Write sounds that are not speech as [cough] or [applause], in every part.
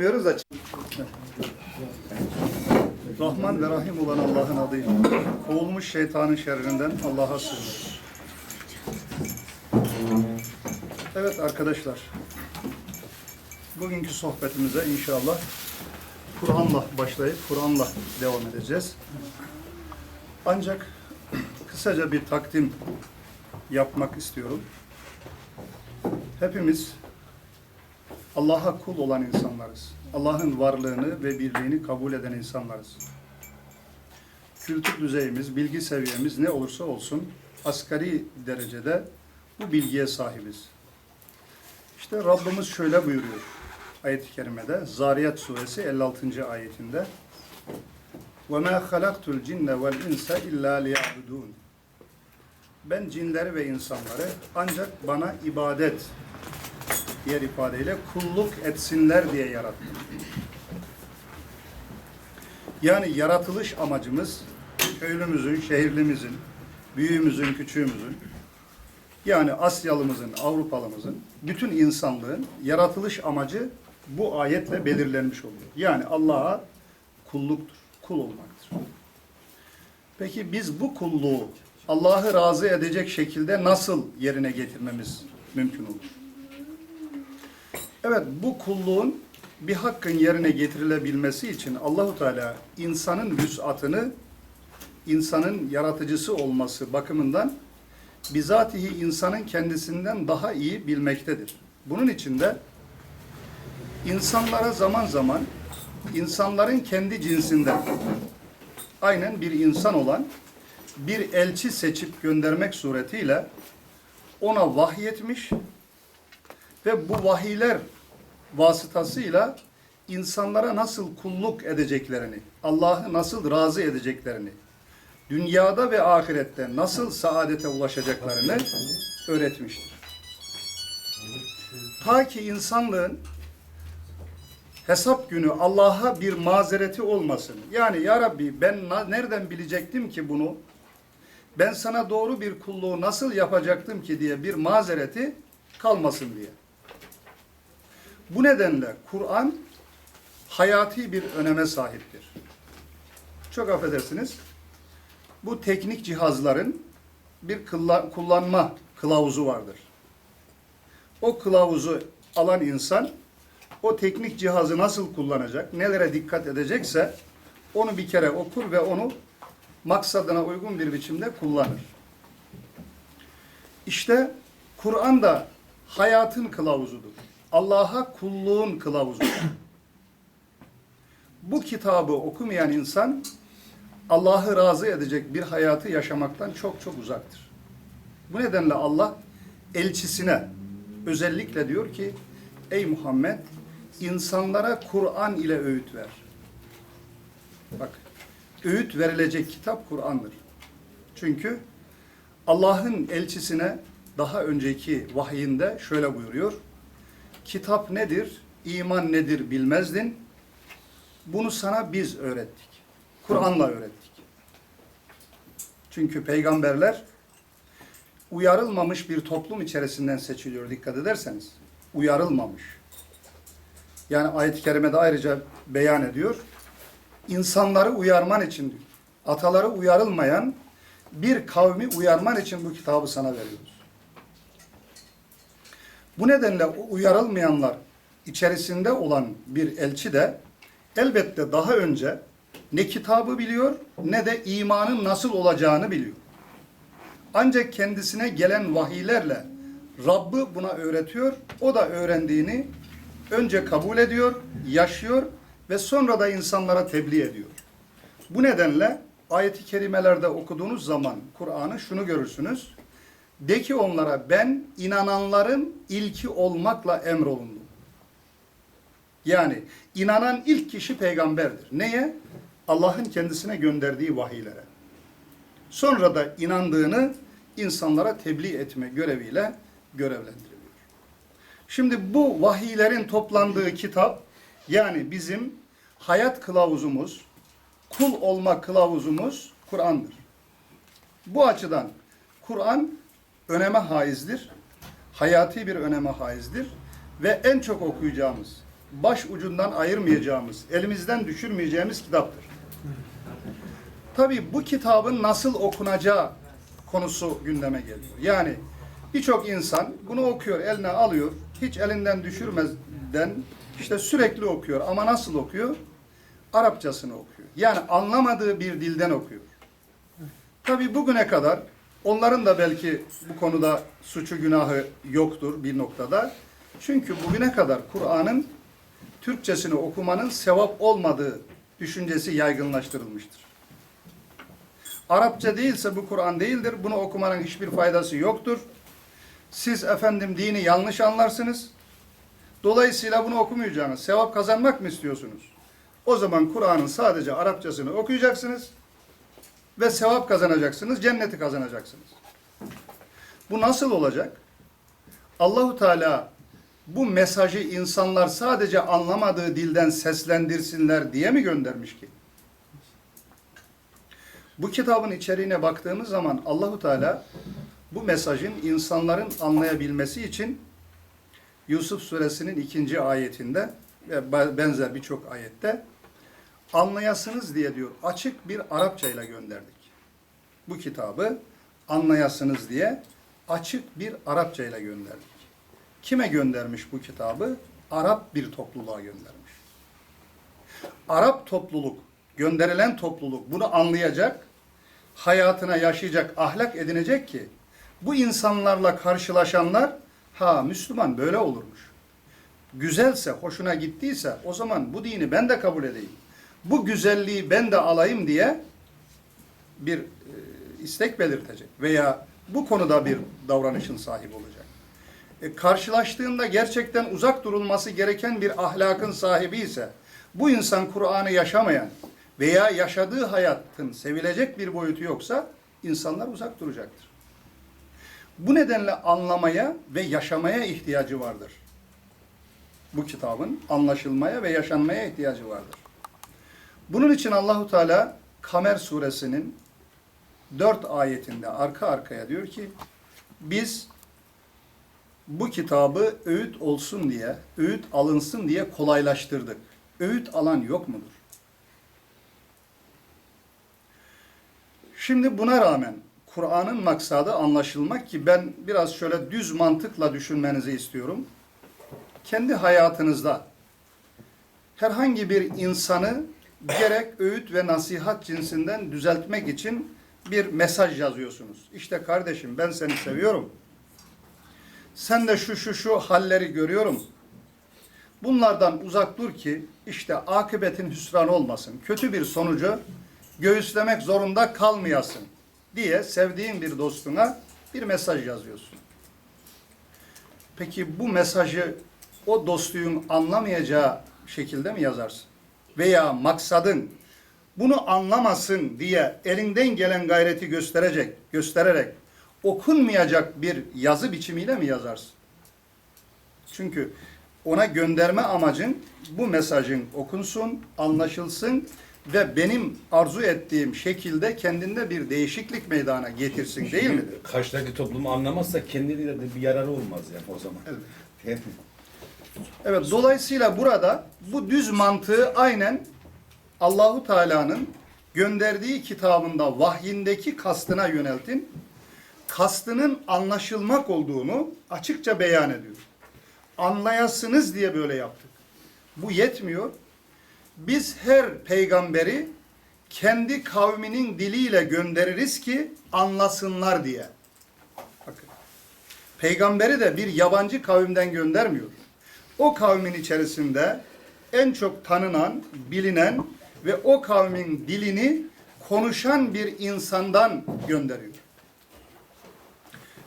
Diyoruz da Rahman ve Rahim olan Allah'ın adıyla kovulmuş şeytanın şerrinden Allah'a sığınırız. Evet arkadaşlar, bugünkü sohbetimize inşallah Kur'an'la başlayıp Kur'an'la devam edeceğiz. Ancak kısaca bir takdim yapmak istiyorum. Hepimiz Allah'a kul olan insanlarız. Allah'ın varlığını ve birliğini kabul eden insanlarız. Kültür düzeyimiz, bilgi seviyemiz ne olursa olsun asgari derecede bu bilgiye sahibiz. İşte Rabbimiz şöyle buyuruyor ayet-i kerimede Zariyat suresi 56. ayetinde وَمَا خَلَقْتُ الْجِنَّ وَالْاِنْسَ اِلَّا لِيَعْبُدُونَ Ben cinleri ve insanları ancak bana ibadet diğer ifadeyle kulluk etsinler diye yarattım. Yani yaratılış amacımız köylümüzün, şehirlimizin, büyüğümüzün, küçüğümüzün, yani Asyalımızın, Avrupalımızın, bütün insanlığın yaratılış amacı bu ayetle belirlenmiş oluyor. Yani Allah'a kulluktur, kul olmaktır. Peki biz bu kulluğu Allah'ı razı edecek şekilde nasıl yerine getirmemiz mümkün olur? Evet bu kulluğun bir hakkın yerine getirilebilmesi için Allahu Teala insanın vüsatını insanın yaratıcısı olması bakımından bizatihi insanın kendisinden daha iyi bilmektedir. Bunun için de insanlara zaman zaman insanların kendi cinsinden aynen bir insan olan bir elçi seçip göndermek suretiyle ona vahyetmiş ve bu vahiyler vasıtasıyla insanlara nasıl kulluk edeceklerini, Allah'ı nasıl razı edeceklerini, dünyada ve ahirette nasıl saadete ulaşacaklarını öğretmiştir. Ta ki insanlığın hesap günü Allah'a bir mazereti olmasın. Yani ya Rabbi ben nereden bilecektim ki bunu? Ben sana doğru bir kulluğu nasıl yapacaktım ki diye bir mazereti kalmasın diye. Bu nedenle Kur'an hayati bir öneme sahiptir. Çok affedersiniz. Bu teknik cihazların bir kullanma kılavuzu vardır. O kılavuzu alan insan o teknik cihazı nasıl kullanacak, nelere dikkat edecekse onu bir kere okur ve onu maksadına uygun bir biçimde kullanır. İşte Kur'an da hayatın kılavuzudur. Allah'a kulluğun kılavuzudur. Bu kitabı okumayan insan Allah'ı razı edecek bir hayatı yaşamaktan çok çok uzaktır. Bu nedenle Allah elçisine özellikle diyor ki ey Muhammed insanlara Kur'an ile öğüt ver. Bak öğüt verilecek kitap Kur'an'dır. Çünkü Allah'ın elçisine daha önceki vahyinde şöyle buyuruyor. Kitap nedir, iman nedir bilmezdin. Bunu sana biz öğrettik. Kur'an'la öğrettik. Çünkü peygamberler uyarılmamış bir toplum içerisinden seçiliyor dikkat ederseniz. Uyarılmamış. Yani ayet-i kerimede ayrıca beyan ediyor. İnsanları uyarman için. Ataları uyarılmayan bir kavmi uyarman için bu kitabı sana veriyoruz. Bu nedenle uyarılmayanlar içerisinde olan bir elçi de elbette daha önce ne kitabı biliyor ne de imanın nasıl olacağını biliyor. Ancak kendisine gelen vahiylerle Rabbı buna öğretiyor. O da öğrendiğini önce kabul ediyor, yaşıyor ve sonra da insanlara tebliğ ediyor. Bu nedenle ayeti kerimelerde okuduğunuz zaman Kur'an'ı şunu görürsünüz. De ki onlara ben inananların ilki olmakla emrolundum. Yani inanan ilk kişi peygamberdir. Neye? Allah'ın kendisine gönderdiği vahiylere. Sonra da inandığını insanlara tebliğ etme göreviyle görevlendiriliyor. Şimdi bu vahiylerin toplandığı kitap yani bizim hayat kılavuzumuz, kul olma kılavuzumuz Kur'an'dır. Bu açıdan Kur'an öneme haizdir. Hayati bir öneme haizdir ve en çok okuyacağımız, baş ucundan ayırmayacağımız, elimizden düşürmeyeceğimiz kitaptır. Tabii bu kitabın nasıl okunacağı konusu gündeme geliyor. Yani birçok insan bunu okuyor, eline alıyor, hiç elinden düşürmeden işte sürekli okuyor. Ama nasıl okuyor? Arapçasını okuyor. Yani anlamadığı bir dilden okuyor. Tabii bugüne kadar onların da belki bu konuda suçu günahı yoktur bir noktada. Çünkü bugüne kadar Kur'an'ın Türkçesini okumanın sevap olmadığı düşüncesi yaygınlaştırılmıştır. Arapça değilse bu Kur'an değildir. Bunu okumanın hiçbir faydası yoktur. Siz efendim dini yanlış anlarsınız. Dolayısıyla bunu okumayacaksınız. Sevap kazanmak mı istiyorsunuz? O zaman Kur'an'ın sadece Arapçasını okuyacaksınız ve sevap kazanacaksınız, cenneti kazanacaksınız. Bu nasıl olacak? Allahu Teala bu mesajı insanlar sadece anlamadığı dilden seslendirsinler diye mi göndermiş ki? Bu kitabın içeriğine baktığımız zaman Allahu Teala bu mesajın insanların anlayabilmesi için Yusuf suresinin ikinci ayetinde ve benzer birçok ayette anlayasınız diye diyor açık bir Arapça ile gönderdik. Bu kitabı anlayasınız diye açık bir Arapça ile gönderdik. Kime göndermiş bu kitabı? Arap bir topluluğa göndermiş. Arap topluluk, gönderilen topluluk bunu anlayacak, hayatına yaşayacak, ahlak edinecek ki bu insanlarla karşılaşanlar ha Müslüman böyle olurmuş. Güzelse, hoşuna gittiyse o zaman bu dini ben de kabul edeyim. Bu güzelliği ben de alayım diye bir e, istek belirtecek veya bu konuda bir davranışın sahibi olacak. E, karşılaştığında gerçekten uzak durulması gereken bir ahlakın sahibi ise bu insan Kur'an'ı yaşamayan veya yaşadığı hayatın sevilecek bir boyutu yoksa insanlar uzak duracaktır. Bu nedenle anlamaya ve yaşamaya ihtiyacı vardır. Bu kitabın anlaşılmaya ve yaşanmaya ihtiyacı vardır. Bunun için Allahu Teala Kamer suresinin dört ayetinde arka arkaya diyor ki biz bu kitabı öğüt olsun diye, öğüt alınsın diye kolaylaştırdık. Öğüt alan yok mudur? Şimdi buna rağmen Kur'an'ın maksadı anlaşılmak ki ben biraz şöyle düz mantıkla düşünmenizi istiyorum. Kendi hayatınızda herhangi bir insanı gerek öğüt ve nasihat cinsinden düzeltmek için bir mesaj yazıyorsunuz. İşte kardeşim ben seni seviyorum. Sen de şu şu şu halleri görüyorum. Bunlardan uzak dur ki işte akıbetin hüsran olmasın. Kötü bir sonucu göğüslemek zorunda kalmayasın diye sevdiğin bir dostuna bir mesaj yazıyorsun. Peki bu mesajı o dostluğun anlamayacağı şekilde mi yazarsın? Veya maksadın bunu anlamasın diye elinden gelen gayreti gösterecek, göstererek okunmayacak bir yazı biçimiyle mi yazarsın? Çünkü ona gönderme amacın bu mesajın okunsun, anlaşılsın ve benim arzu ettiğim şekilde kendinde bir değişiklik meydana getirsin değil mi? Karşıdaki toplumu anlamazsa kendine de bir yararı olmaz yani o zaman. Evet. Evet, dolayısıyla burada bu düz mantığı aynen Allahu Teala'nın gönderdiği kitabında vahyindeki kastına yöneltin. Kastının anlaşılmak olduğunu açıkça beyan ediyor. Anlayasınız diye böyle yaptık. Bu yetmiyor. Biz her peygamberi kendi kavminin diliyle göndeririz ki anlasınlar diye. Bakın. Peygamberi de bir yabancı kavimden göndermiyor o kavmin içerisinde en çok tanınan, bilinen ve o kavmin dilini konuşan bir insandan gönderiyor.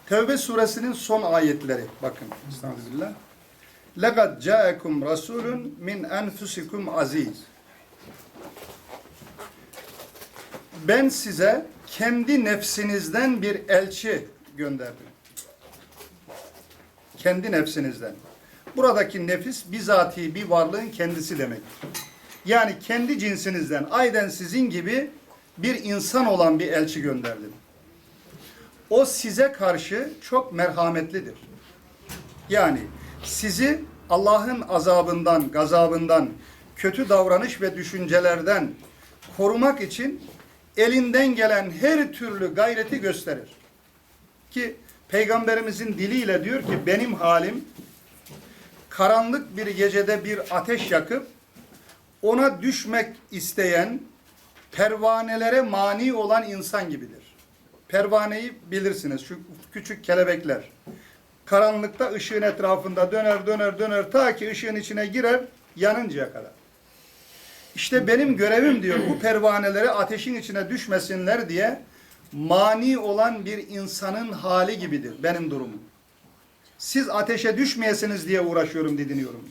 Tevbe suresinin son ayetleri bakın. Estağfirullah. Lekad ca'ekum rasulun min enfusikum aziz. Ben size kendi nefsinizden bir elçi gönderdim. Kendi nefsinizden. Buradaki nefis bizatihi bir varlığın kendisi demek. Yani kendi cinsinizden aynen sizin gibi bir insan olan bir elçi gönderdim. O size karşı çok merhametlidir. Yani sizi Allah'ın azabından, gazabından, kötü davranış ve düşüncelerden korumak için elinden gelen her türlü gayreti gösterir. Ki Peygamberimizin diliyle diyor ki benim halim karanlık bir gecede bir ateş yakıp ona düşmek isteyen pervanelere mani olan insan gibidir. Pervaneyi bilirsiniz şu küçük kelebekler. Karanlıkta ışığın etrafında döner döner döner ta ki ışığın içine girer yanıncaya kadar. İşte benim görevim diyor bu pervaneleri ateşin içine düşmesinler diye mani olan bir insanın hali gibidir benim durumum. Siz ateşe düşmeyesiniz diye uğraşıyorum, didiniyorum.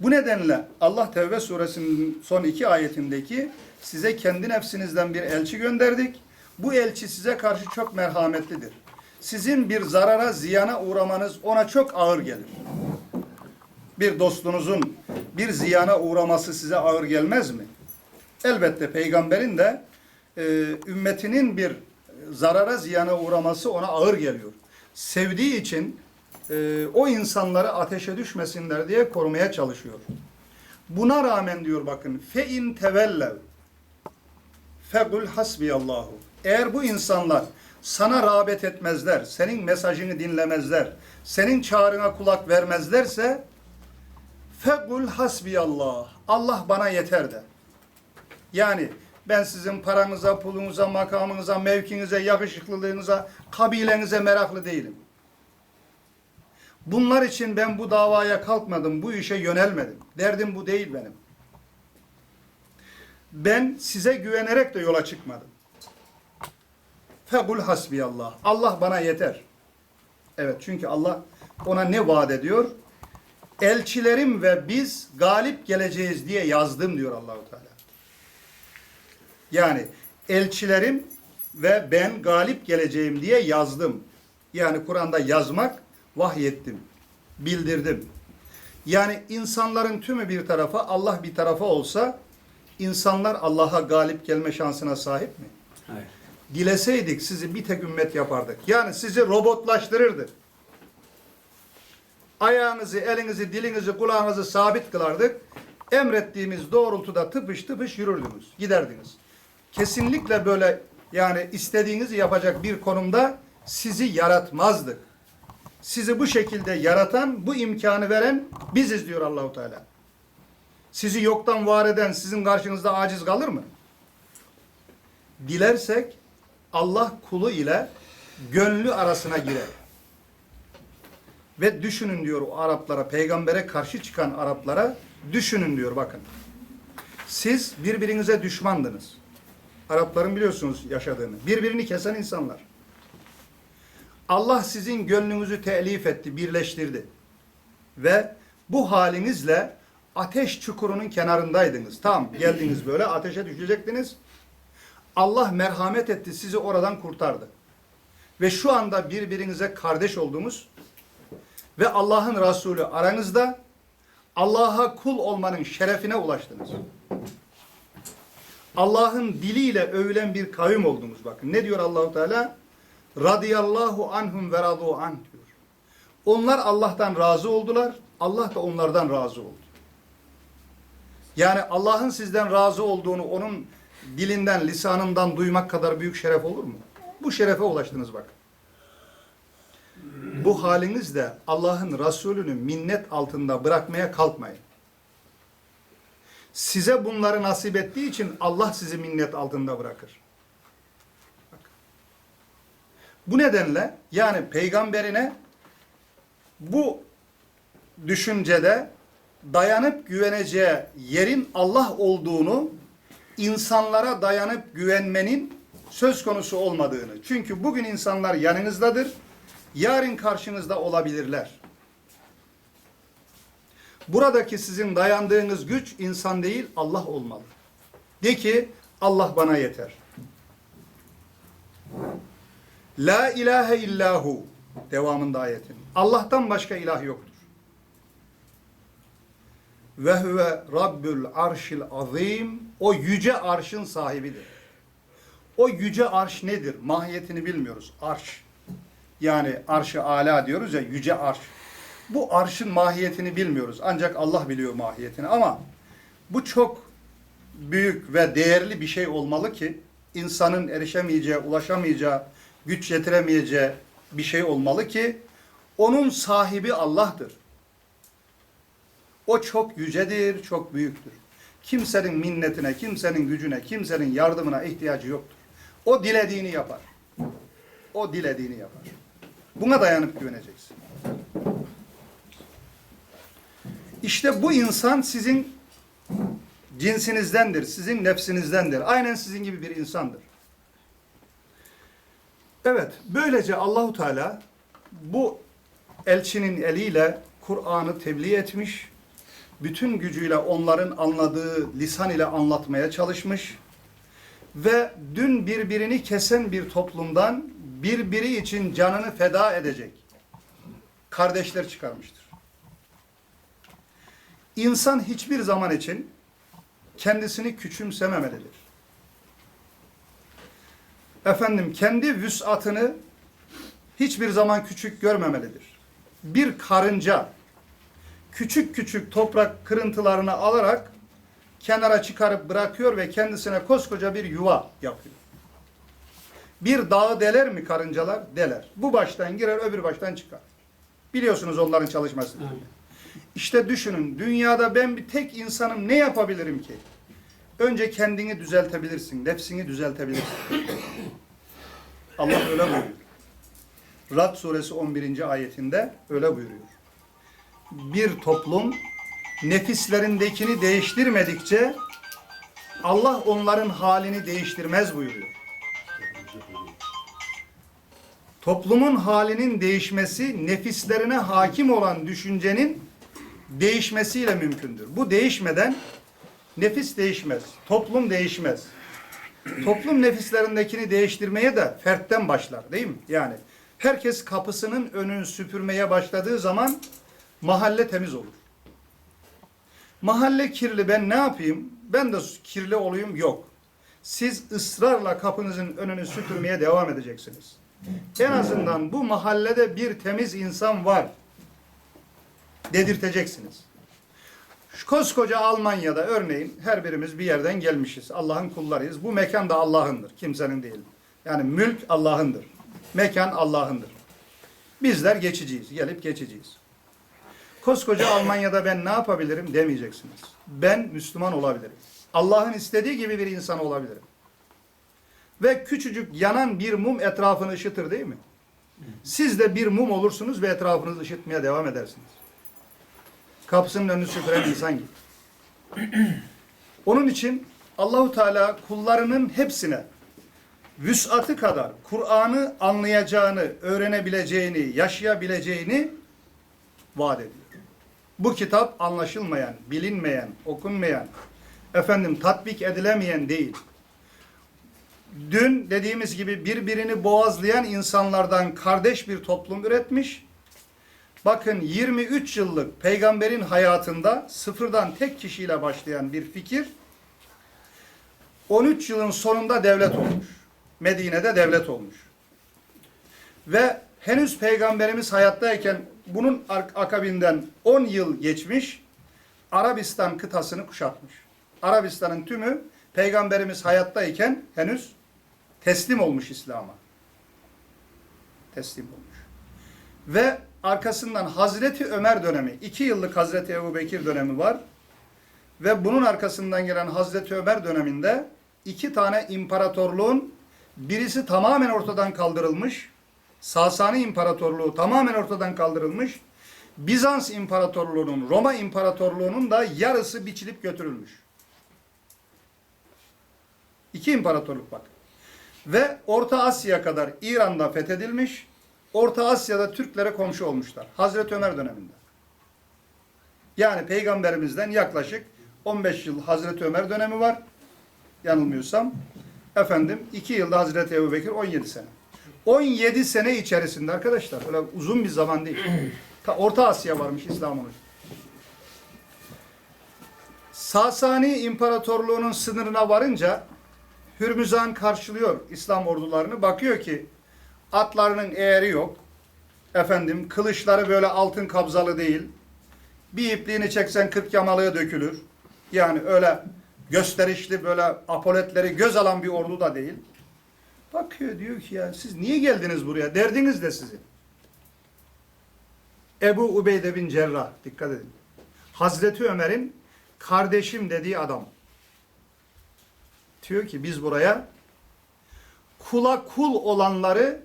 Bu nedenle Allah Tevbe suresinin son iki ayetindeki size kendi nefsinizden bir elçi gönderdik. Bu elçi size karşı çok merhametlidir. Sizin bir zarara, ziyana uğramanız ona çok ağır gelir. Bir dostunuzun bir ziyana uğraması size ağır gelmez mi? Elbette peygamberin de e, ümmetinin bir zarara, ziyana uğraması ona ağır geliyor. Sevdiği için e, o insanları ateşe düşmesinler diye korumaya çalışıyor. Buna rağmen diyor bakın fe in tevellev fekul hasbiyallahu. Eğer bu insanlar sana rağbet etmezler, senin mesajını dinlemezler, senin çağrına kulak vermezlerse fekul hasbiyallah. Allah bana yeter de. Yani ben sizin paranıza, pulunuza, makamınıza, mevkinize, yakışıklılığınıza, kabilenize meraklı değilim. Bunlar için ben bu davaya kalkmadım, bu işe yönelmedim. Derdim bu değil benim. Ben size güvenerek de yola çıkmadım. Fekul hasbiyallah. Allah bana yeter. Evet çünkü Allah ona ne vaat ediyor? Elçilerim ve biz galip geleceğiz diye yazdım diyor Allahu Teala. Yani elçilerim ve ben galip geleceğim diye yazdım. Yani Kur'an'da yazmak vahyettim, bildirdim. Yani insanların tümü bir tarafa, Allah bir tarafa olsa insanlar Allah'a galip gelme şansına sahip mi? Hayır. Dileseydik sizi bir tek ümmet yapardık. Yani sizi robotlaştırırdık. Ayağınızı, elinizi, dilinizi, kulağınızı sabit kılardık. Emrettiğimiz doğrultuda tıpış tıpış yürürdünüz, giderdiniz. Kesinlikle böyle yani istediğinizi yapacak bir konumda sizi yaratmazdık. Sizi bu şekilde yaratan, bu imkanı veren biziz diyor Allahu Teala. Sizi yoktan var eden sizin karşınızda aciz kalır mı? Dilersek Allah kulu ile gönlü arasına girer. Ve düşünün diyor o Araplara, peygambere karşı çıkan Araplara düşünün diyor bakın. Siz birbirinize düşmandınız. Arapların biliyorsunuz yaşadığını. Birbirini kesen insanlar. Allah sizin gönlünüzü telif etti, birleştirdi. Ve bu halinizle ateş çukurunun kenarındaydınız. Tamam geldiniz böyle ateşe düşecektiniz. Allah merhamet etti, sizi oradan kurtardı. Ve şu anda birbirinize kardeş olduğumuz ve Allah'ın Resulü aranızda Allah'a kul olmanın şerefine ulaştınız. Allah'ın diliyle övülen bir kavim oldunuz bakın. Ne diyor Allahu Teala? Radiyallahu anhum ve radu an diyor. Onlar Allah'tan razı oldular. Allah da onlardan razı oldu. Yani Allah'ın sizden razı olduğunu onun dilinden, lisanından duymak kadar büyük şeref olur mu? Bu şerefe ulaştınız bak. Bu halinizde Allah'ın Resulünü minnet altında bırakmaya kalkmayın. Size bunları nasip ettiği için Allah sizi minnet altında bırakır. Bak. Bu nedenle yani peygamberine bu düşüncede dayanıp güveneceği yerin Allah olduğunu insanlara dayanıp güvenmenin söz konusu olmadığını. Çünkü bugün insanlar yanınızdadır, yarın karşınızda olabilirler. Buradaki sizin dayandığınız güç insan değil Allah olmalı. De ki Allah bana yeter. La ilahe illahu devamında ayetin. Allah'tan başka ilah yoktur. Ve huve rabbül arşil azim. O yüce arşın sahibidir. O yüce arş nedir? Mahiyetini bilmiyoruz. Arş. Yani arş-ı ala diyoruz ya yüce arş. Bu arşın mahiyetini bilmiyoruz. Ancak Allah biliyor mahiyetini ama bu çok büyük ve değerli bir şey olmalı ki insanın erişemeyeceği, ulaşamayacağı, güç yetiremeyeceği bir şey olmalı ki onun sahibi Allah'tır. O çok yücedir, çok büyüktür. Kimsenin minnetine, kimsenin gücüne, kimsenin yardımına ihtiyacı yoktur. O dilediğini yapar. O dilediğini yapar. Buna dayanıp güveneceksin. İşte bu insan sizin cinsinizdendir, sizin nefsinizdendir. Aynen sizin gibi bir insandır. Evet, böylece Allahu Teala bu elçinin eliyle Kur'an'ı tebliğ etmiş, bütün gücüyle onların anladığı lisan ile anlatmaya çalışmış ve dün birbirini kesen bir toplumdan birbiri için canını feda edecek kardeşler çıkarmıştır. İnsan hiçbir zaman için kendisini küçümsememelidir. Efendim kendi vüsatını hiçbir zaman küçük görmemelidir. Bir karınca küçük küçük toprak kırıntılarını alarak kenara çıkarıp bırakıyor ve kendisine koskoca bir yuva yapıyor. Bir dağı deler mi karıncalar? Deler. Bu baştan girer öbür baştan çıkar. Biliyorsunuz onların çalışmasını. İşte düşünün dünyada ben bir tek insanım ne yapabilirim ki? Önce kendini düzeltebilirsin, nefsini düzeltebilirsin. [coughs] Allah öyle buyuruyor. Rad suresi 11. ayetinde öyle buyuruyor. Bir toplum nefislerindekini değiştirmedikçe Allah onların halini değiştirmez buyuruyor. Toplumun halinin değişmesi nefislerine hakim olan düşüncenin değişmesiyle mümkündür. Bu değişmeden nefis değişmez, toplum değişmez. Toplum nefislerindekini değiştirmeye de fertten başlar değil mi? Yani herkes kapısının önünü süpürmeye başladığı zaman mahalle temiz olur. Mahalle kirli ben ne yapayım? Ben de kirli olayım yok. Siz ısrarla kapınızın önünü süpürmeye devam edeceksiniz. En azından bu mahallede bir temiz insan var dedirteceksiniz. Şu koskoca Almanya'da örneğin her birimiz bir yerden gelmişiz. Allah'ın kullarıyız. Bu mekan da Allah'ındır. Kimsenin değil. Yani mülk Allah'ındır. Mekan Allah'ındır. Bizler geçiciyiz. Gelip geçiciyiz. Koskoca Almanya'da ben ne yapabilirim demeyeceksiniz. Ben Müslüman olabilirim. Allah'ın istediği gibi bir insan olabilirim. Ve küçücük yanan bir mum etrafını ışıtır değil mi? Siz de bir mum olursunuz ve etrafınızı ışıtmaya devam edersiniz. Kapısının önünü süpüren insan gibi. Onun için Allahu Teala kullarının hepsine vüsatı kadar Kur'an'ı anlayacağını, öğrenebileceğini, yaşayabileceğini vaat ediyor. Bu kitap anlaşılmayan, bilinmeyen, okunmayan, efendim tatbik edilemeyen değil. Dün dediğimiz gibi birbirini boğazlayan insanlardan kardeş bir toplum üretmiş. Bakın 23 yıllık peygamberin hayatında sıfırdan tek kişiyle başlayan bir fikir 13 yılın sonunda devlet olmuş. Medine'de devlet olmuş. Ve henüz peygamberimiz hayattayken bunun ak- akabinden 10 yıl geçmiş Arabistan kıtasını kuşatmış. Arabistan'ın tümü peygamberimiz hayattayken henüz teslim olmuş İslam'a. Teslim olmuş. Ve arkasından Hazreti Ömer dönemi, iki yıllık Hazreti Ebu Bekir dönemi var. Ve bunun arkasından gelen Hazreti Ömer döneminde iki tane imparatorluğun birisi tamamen ortadan kaldırılmış. Sasani İmparatorluğu tamamen ortadan kaldırılmış. Bizans İmparatorluğu'nun, Roma İmparatorluğu'nun da yarısı biçilip götürülmüş. İki imparatorluk bak. Ve Orta Asya kadar İran'da fethedilmiş. Orta Asya'da Türklere komşu olmuşlar. Hazreti Ömer döneminde. Yani peygamberimizden yaklaşık 15 yıl Hazreti Ömer dönemi var. Yanılmıyorsam. Efendim 2 yılda Hazreti Ebu Bekir 17 sene. 17 sene içerisinde arkadaşlar öyle uzun bir zaman değil. Ta Orta Asya varmış İslam'ın. Sasani İmparatorluğu'nun sınırına varınca Hürmüzan karşılıyor İslam ordularını. Bakıyor ki atlarının eğeri yok. Efendim kılıçları böyle altın kabzalı değil. Bir ipliğini çeksen kırk yamalığı dökülür. Yani öyle gösterişli böyle apoletleri göz alan bir ordu da değil. Bakıyor diyor ki ya siz niye geldiniz buraya? Derdiniz de sizin. Ebu Ubeyde bin Cerrah dikkat edin. Hazreti Ömer'in kardeşim dediği adam. Diyor ki biz buraya kula kul olanları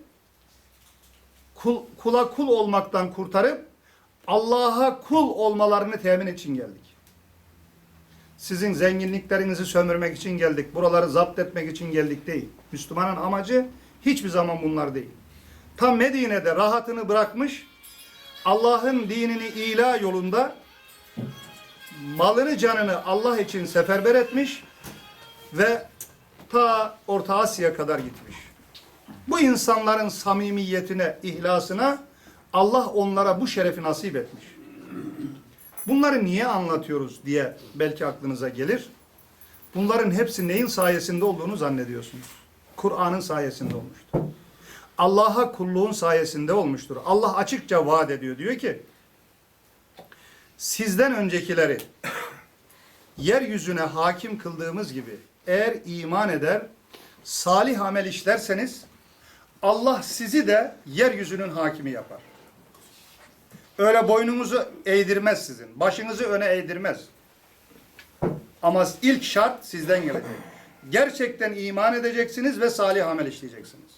kul, kula kul olmaktan kurtarıp Allah'a kul olmalarını temin için geldik. Sizin zenginliklerinizi sömürmek için geldik. Buraları zapt etmek için geldik değil. Müslümanın amacı hiçbir zaman bunlar değil. Tam Medine'de rahatını bırakmış, Allah'ın dinini ila yolunda malını canını Allah için seferber etmiş ve ta Orta Asya kadar gitmiş. Bu insanların samimiyetine, ihlasına Allah onlara bu şerefi nasip etmiş. Bunları niye anlatıyoruz diye belki aklınıza gelir. Bunların hepsi neyin sayesinde olduğunu zannediyorsunuz. Kur'an'ın sayesinde olmuştur. Allah'a kulluğun sayesinde olmuştur. Allah açıkça vaat ediyor. Diyor ki sizden öncekileri yeryüzüne hakim kıldığımız gibi eğer iman eder, salih amel işlerseniz Allah sizi de yeryüzünün hakimi yapar. Öyle boynunuzu eğdirmez sizin. Başınızı öne eğdirmez. Ama ilk şart sizden gelecek. Gerçekten iman edeceksiniz ve salih amel işleyeceksiniz.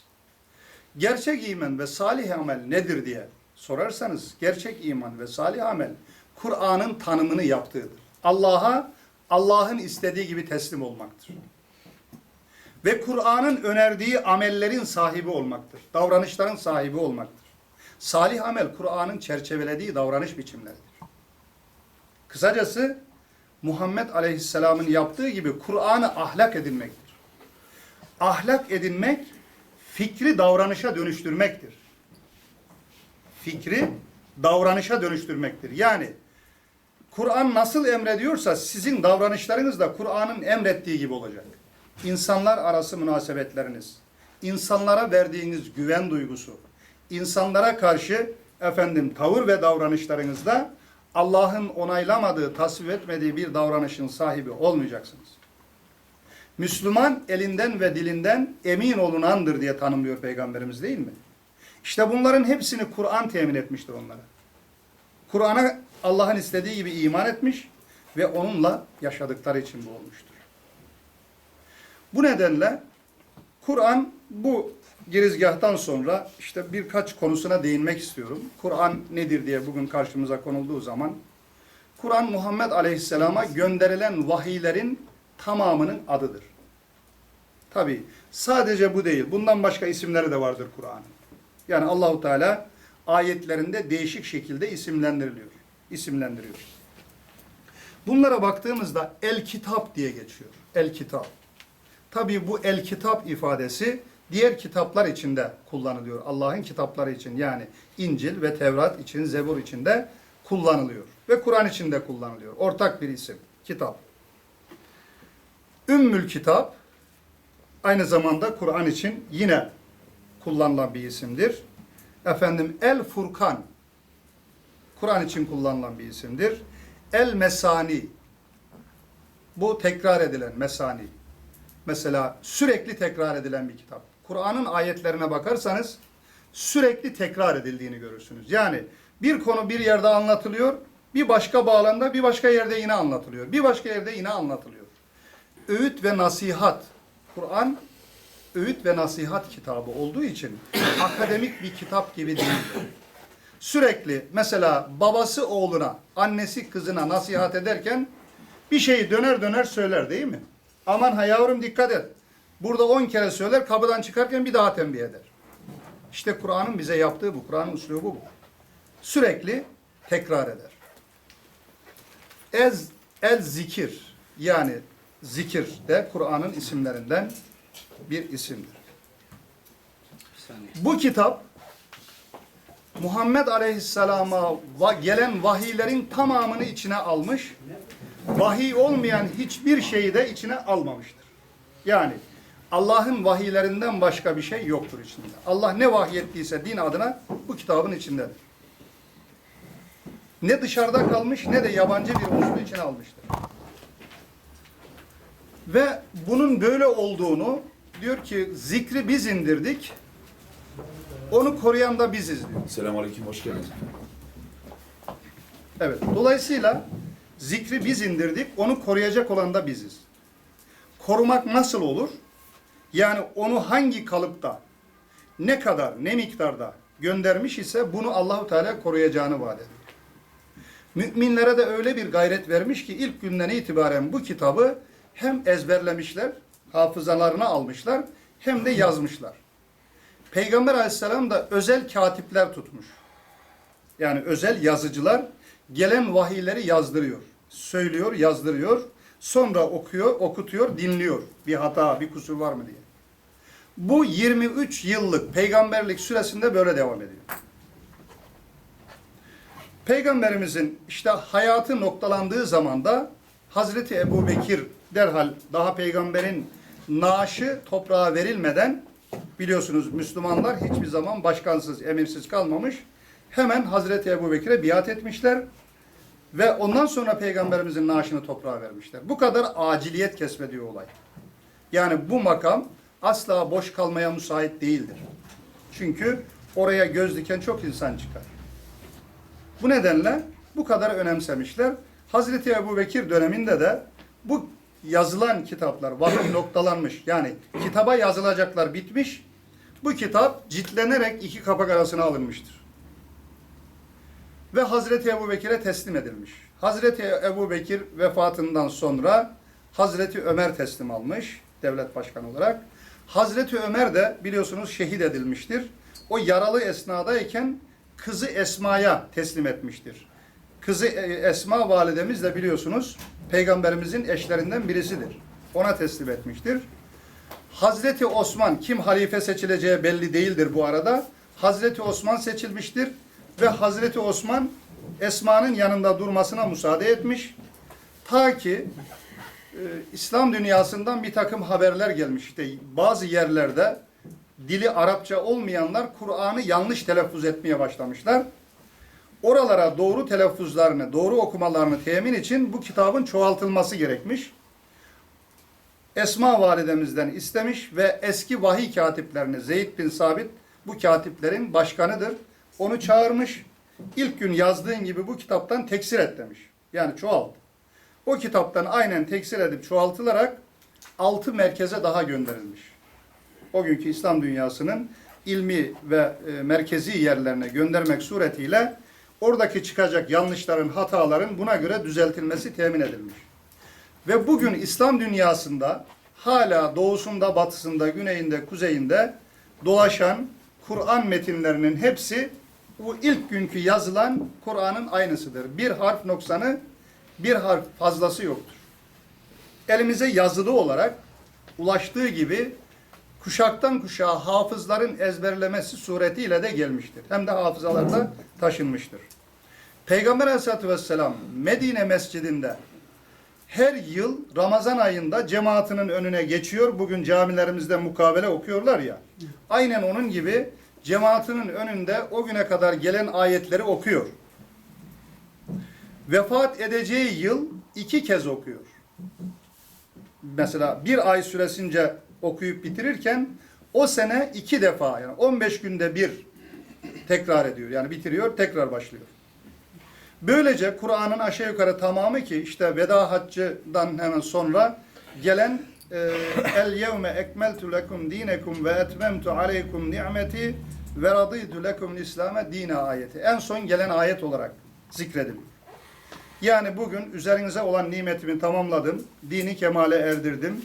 Gerçek iman ve salih amel nedir diye sorarsanız gerçek iman ve salih amel Kur'an'ın tanımını yaptığıdır. Allah'a Allah'ın istediği gibi teslim olmaktır. Ve Kur'an'ın önerdiği amellerin sahibi olmaktır. Davranışların sahibi olmaktır. Salih amel Kur'an'ın çerçevelediği davranış biçimleridir. Kısacası Muhammed Aleyhisselam'ın yaptığı gibi Kur'an'ı ahlak edinmektir. Ahlak edinmek fikri davranışa dönüştürmektir. Fikri davranışa dönüştürmektir. Yani Kur'an nasıl emrediyorsa sizin davranışlarınız da Kur'an'ın emrettiği gibi olacak. İnsanlar arası münasebetleriniz, insanlara verdiğiniz güven duygusu, insanlara karşı efendim tavır ve davranışlarınızda Allah'ın onaylamadığı, tasvip etmediği bir davranışın sahibi olmayacaksınız. Müslüman elinden ve dilinden emin olunandır diye tanımlıyor Peygamberimiz değil mi? İşte bunların hepsini Kur'an temin etmiştir onlara. Kur'an'a Allah'ın istediği gibi iman etmiş ve onunla yaşadıkları için bu olmuştur. Bu nedenle Kur'an bu girizgahtan sonra işte birkaç konusuna değinmek istiyorum. Kur'an nedir diye bugün karşımıza konulduğu zaman Kur'an Muhammed Aleyhisselam'a gönderilen vahiylerin tamamının adıdır. Tabi sadece bu değil. Bundan başka isimleri de vardır Kur'an'ın. Yani Allahu Teala ayetlerinde değişik şekilde isimlendiriliyor. İsimlendiriyor. Bunlara baktığımızda el kitap diye geçiyor. El kitap. Tabi bu el kitap ifadesi diğer kitaplar içinde kullanılıyor. Allah'ın kitapları için yani İncil ve Tevrat için, Zebur için de kullanılıyor. Ve Kur'an için de kullanılıyor. Ortak bir isim. Kitap. Ümmül kitap aynı zamanda Kur'an için yine kullanılan bir isimdir. Efendim El Furkan Kur'an için kullanılan bir isimdir. El Mesani bu tekrar edilen Mesani. Mesela sürekli tekrar edilen bir kitap. Kur'an'ın ayetlerine bakarsanız sürekli tekrar edildiğini görürsünüz. Yani bir konu bir yerde anlatılıyor, bir başka bağlamda bir başka yerde yine anlatılıyor. Bir başka yerde yine anlatılıyor. Öğüt ve nasihat. Kur'an öğüt ve nasihat kitabı olduğu için akademik bir kitap gibi değildir. Sürekli mesela babası oğluna, annesi kızına nasihat ederken bir şeyi döner döner söyler değil mi? Aman ha yavrum dikkat et. Burada on kere söyler, kapıdan çıkarken bir daha tembih eder. İşte Kur'an'ın bize yaptığı bu, Kur'an'ın üslubu bu. Sürekli tekrar eder. Ez, el zikir yani zikir de Kur'an'ın isimlerinden bir isimdir. Bu kitap Muhammed Aleyhisselam'a gelen vahiylerin tamamını içine almış. Vahiy olmayan hiçbir şeyi de içine almamıştır. Yani Allah'ın vahiylerinden başka bir şey yoktur içinde. Allah ne vahyettiyse din adına bu kitabın içindedir. Ne dışarıda kalmış ne de yabancı bir unsur içine almıştır. Ve bunun böyle olduğunu diyor ki zikri biz indirdik. Onu koruyan da biziz diyor. Selamünaleyküm, hoş geldiniz. Evet. Dolayısıyla zikri biz indirdik, onu koruyacak olan da biziz. Korumak nasıl olur? Yani onu hangi kalıpta, ne kadar, ne miktarda göndermiş ise bunu Allahu Teala koruyacağını vaat ediyor. Müminlere de öyle bir gayret vermiş ki ilk günden itibaren bu kitabı hem ezberlemişler, hafızalarına almışlar, hem de yazmışlar. Peygamber aleyhisselam da özel katipler tutmuş. Yani özel yazıcılar gelen vahiyleri yazdırıyor. Söylüyor, yazdırıyor. Sonra okuyor, okutuyor, dinliyor. Bir hata, bir kusur var mı diye. Bu 23 yıllık peygamberlik süresinde böyle devam ediyor. Peygamberimizin işte hayatı noktalandığı zaman da Hazreti Ebu Bekir derhal daha peygamberin naaşı toprağa verilmeden biliyorsunuz Müslümanlar hiçbir zaman başkansız, emirsiz kalmamış. Hemen Hazreti Ebu Bekir'e biat etmişler ve ondan sonra peygamberimizin naaşını toprağa vermişler. Bu kadar aciliyet kesbediyor olay. Yani bu makam asla boş kalmaya müsait değildir. Çünkü oraya göz diken çok insan çıkar. Bu nedenle bu kadar önemsemişler. Hazreti Ebu Bekir döneminde de bu yazılan kitaplar vahiy [coughs] noktalanmış. Yani kitaba yazılacaklar bitmiş. Bu kitap ciltlenerek iki kapak arasına alınmıştır. Ve Hazreti Ebu Bekir'e teslim edilmiş. Hazreti Ebu Bekir vefatından sonra Hazreti Ömer teslim almış devlet başkanı olarak. Hazreti Ömer de biliyorsunuz şehit edilmiştir. O yaralı esnadayken kızı Esma'ya teslim etmiştir. Kızı e, Esma validemiz de biliyorsunuz peygamberimizin eşlerinden birisidir. Ona teslim etmiştir. Hazreti Osman kim halife seçileceği belli değildir bu arada. Hazreti Osman seçilmiştir ve Hazreti Osman Esma'nın yanında durmasına müsaade etmiş. Ta ki e, İslam dünyasından bir takım haberler gelmiş. İşte bazı yerlerde dili Arapça olmayanlar Kur'an'ı yanlış telaffuz etmeye başlamışlar. Oralara doğru telaffuzlarını, doğru okumalarını temin için bu kitabın çoğaltılması gerekmiş. Esma validemizden istemiş ve eski vahiy katiplerini Zeyd bin Sabit bu katiplerin başkanıdır. Onu çağırmış. İlk gün yazdığın gibi bu kitaptan teksir et demiş. Yani çoğalt. O kitaptan aynen teksir edip çoğaltılarak altı merkeze daha gönderilmiş. O günkü İslam dünyasının ilmi ve e, merkezi yerlerine göndermek suretiyle oradaki çıkacak yanlışların, hataların buna göre düzeltilmesi temin edilmiş. Ve bugün İslam dünyasında hala doğusunda, batısında, güneyinde, kuzeyinde dolaşan Kur'an metinlerinin hepsi bu ilk günkü yazılan Kur'an'ın aynısıdır. Bir harf noksanı, bir harf fazlası yoktur. Elimize yazılı olarak ulaştığı gibi kuşaktan kuşağa hafızların ezberlemesi suretiyle de gelmiştir. Hem de hafızalarda taşınmıştır. Peygamber Aleyhisselatü Vesselam Medine Mescidinde her yıl Ramazan ayında cemaatinin önüne geçiyor. Bugün camilerimizde mukavele okuyorlar ya. Aynen onun gibi cemaatinin önünde o güne kadar gelen ayetleri okuyor. Vefat edeceği yıl iki kez okuyor. Mesela bir ay süresince okuyup bitirirken o sene iki defa yani 15 günde bir tekrar ediyor. Yani bitiriyor tekrar başlıyor. Böylece Kur'an'ın aşağı yukarı tamamı ki işte veda haccından hemen sonra gelen el yevme ekmeltu lekum dinekum ve etmemtu aleykum ni'meti ve raditu lekum İslam'e dine ayeti. En son gelen ayet olarak zikrediliyor. Yani bugün üzerinize olan nimetimi tamamladım, dini kemale erdirdim,